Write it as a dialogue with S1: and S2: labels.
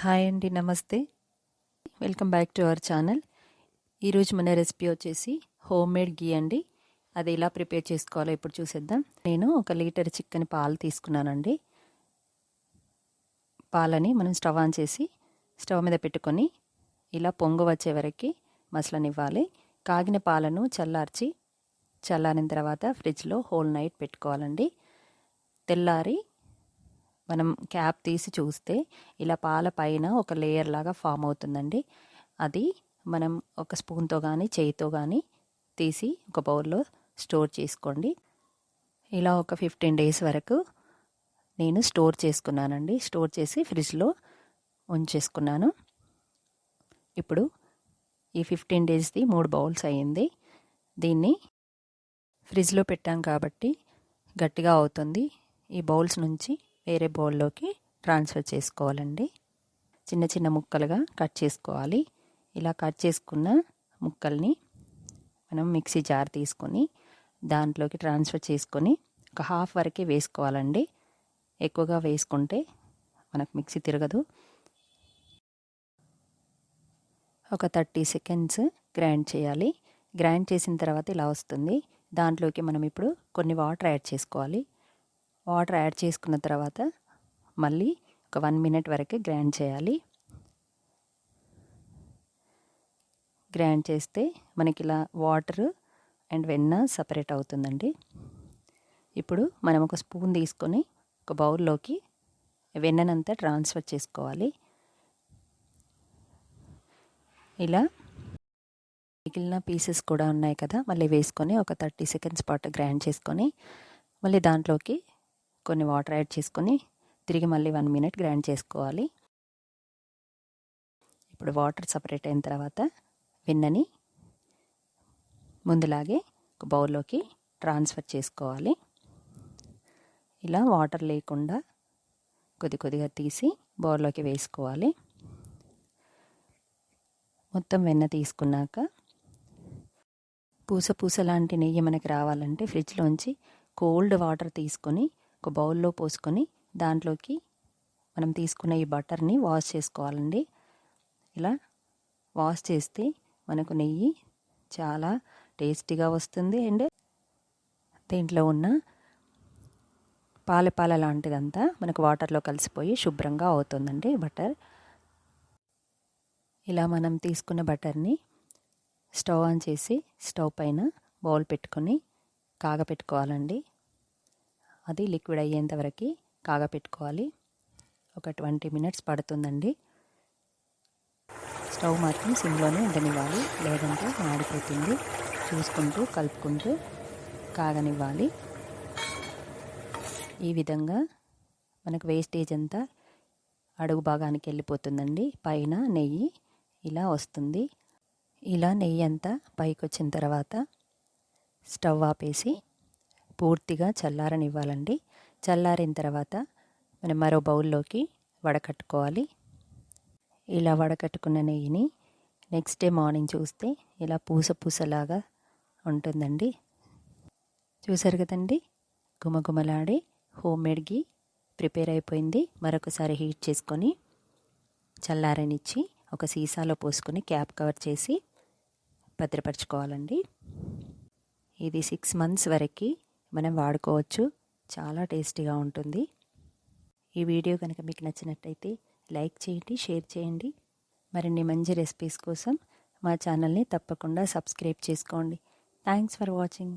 S1: Hi అండి నమస్తే. Welcome back to our channel ఈరోజు మన రెసిపీ వచ్చేసి హోమ్ మేడ్ గీ అండి. అది ఎలా ప్రిపేర్ చేసుకోవాలో ఇప్పుడు చూసేద్దాం. నేను ఒక లీటర్ చిక్కని పాలు తీసుకున్నానండి. పాలని మనం స్టవ్ ఆన్ చేసి స్టవ్ మీద పెట్టుకొని ఇలా పొంగు వచ్చే వరకు మసలనివ్వాలి. కాగిన పాలను చల్లార్చి చల్లారిన తర్వాత ఫ్రిడ్జ్లో హోల్ నైట్ పెట్టుకోవాలండి. తెల్లారి మనం క్యాప్ తీసి చూస్తే ఇలా పాల పైన ఒక లేయర్ లాగా ఫామ్ అవుతుందండి. అది మనం ఒక స్పూన్తో కానీ చేయితో కానీ తీసి ఒక బౌల్లో స్టోర్ చేసుకోండి. ఇలా ఒక ఫిఫ్టీన్ డేస్ వరకు నేను స్టోర్ చేసుకున్నానండి. స్టోర్ చేసి ఫ్రిడ్జ్లో ఉంచేసుకున్నాను. ఇప్పుడు ఈ ఫిఫ్టీన్ డేస్ది మూడు బౌల్స్ అయ్యింది. దీన్ని ఫ్రిడ్జ్లో పెట్టాం కాబట్టి గట్టిగా అవుతుంది. ఈ బౌల్స్ నుంచి వేరే బౌల్లోకి ట్రాన్స్ఫర్ చేసుకోవాలండి. చిన్న చిన్న ముక్కలుగా కట్ చేసుకోవాలి. ఇలా కట్ చేసుకున్న ముక్కల్ని మనం మిక్సీ జార్ తీసుకొని దాంట్లోకి ట్రాన్స్ఫర్ చేసుకొని ఒక హాఫ్ వరకే వేసుకోవాలండి. ఎక్కువగా వేసుకుంటే మనకు మిక్సీ తిరగదు. ఒక థర్టీ సెకండ్స్ గ్రైండ్ చేయాలి. గ్రైండ్ చేసిన తర్వాత ఇలా వస్తుంది. దాంట్లోకి మనం ఇప్పుడు కొన్ని వాటర్ యాడ్ చేసుకోవాలి. వాటర్ యాడ్ చేసుకున్న తర్వాత మళ్ళీ ఒక వన్ మినిట్ వరకు గ్రైండ్ చేయాలి. గ్రైండ్ చేస్తే మనకి ఇలా వాటర్ అండ్ వెన్న సపరేట్ అవుతుందండి. ఇప్పుడు మనం ఒక స్పూన్ తీసుకొని ఒక బౌల్లోకి వెన్ననంతా ట్రాన్స్ఫర్ చేసుకోవాలి. ఇలా మిగిలిన పీసెస్ కూడా ఉన్నాయి కదా మళ్ళీ వేసుకొని ఒక థర్టీ సెకండ్స్ పాటు గ్రైండ్ చేసుకొని మళ్ళీ దాంట్లోకి కొన్ని వాటర్ యాడ్ చేసుకొని తిరిగి మళ్ళీ వన్ మినిట్ గ్రైండ్ చేసుకోవాలి. ఇప్పుడు వాటర్ సపరేట్ అయిన తర్వాత వెన్నని ముందులాగే ఒక బౌల్లోకి ట్రాన్స్ఫర్ చేసుకోవాలి. ఇలా వాటర్ లేకుండా కొద్ది కొద్దిగా తీసి బౌల్లోకి వేసుకోవాలి. మొత్తం వెన్న తీసుకున్నాక పూస పూస లాంటి నెయ్యి మనకి రావాలంటే ఫ్రిడ్జ్లోంచి కోల్డ్ వాటర్ తీసుకొని ఒక బౌల్లో పోసుకొని దాంట్లోకి మనం తీసుకున్న ఈ బటర్ని వాష్ చేసుకోవాలండి. ఇలా వాష్ చేస్తే మనకు నెయ్యి చాలా టేస్టీగా వస్తుంది అండ్ దీంట్లో ఉన్న పాలపాల లాంటిదంతా మనకు వాటర్లో కలిసిపోయి శుభ్రంగా అవుతుందండి బటర్. ఇలా మనం తీసుకున్న బటర్ని స్టవ్ ఆన్ చేసి స్టవ్ పైన బౌల్ పెట్టుకొని కాగపెట్టుకోవాలండి. అది లిక్విడ్ అయ్యేంత వరకు కాగపెట్టుకోవాలి. ఒక ట్వంటీ మినిట్స్ పడుతుందండి. స్టవ్ మాత్రం సిమ్లోనే ఉండనివ్వాలి. లేదంటే మాడిపోతుంది. చూసుకుంటూ కలుపుకుంటూ కాగనివ్వాలి. ఈ విధంగా మనకు వేస్టేజ్ అంతా అడుగు భాగానికి వెళ్ళిపోతుందండి. పైన నెయ్యి ఇలా వస్తుంది. ఇలా నెయ్యి అంతా పైకి వచ్చిన తర్వాత స్టవ్ ఆపేసి పూర్తిగా చల్లారనివ్వాలండి. చల్లారిన తర్వాత మనం మరో బౌల్లోకి వడకట్టుకోవాలి ఇలా వడకట్టుకున్న నెయ్యిని నెక్స్ట్ డే మార్నింగ్ చూస్తే ఇలా పూస పూసలాగా ఉంటుందండి. చూసారు కదండి? గుమగుమలాడే హోమ్ మేడ్ గీ ప్రిపేర్ అయిపోయింది. మరొకసారి హీట్ చేసుకొని చల్లారనిచ్చి ఒక సీసాలో పోసుకొని క్యాప్ కవర్ చేసి భద్రపరచుకోవాలండి. ఇది సిక్స్ మంత్స్ వరకు మనం వాడుకోవచ్చు. చాలా టేస్టీగా ఉంటుంది. ఈ వీడియో కనుక మీకు నచ్చినట్టయితే లైక్ చేయండి షేర్ చేయండి. మరిన్ని మంచి రెసిపీస్ కోసం మా ఛానల్ని తప్పకుండా సబ్స్క్రైబ్ చేసుకోండి. Thanks for watching.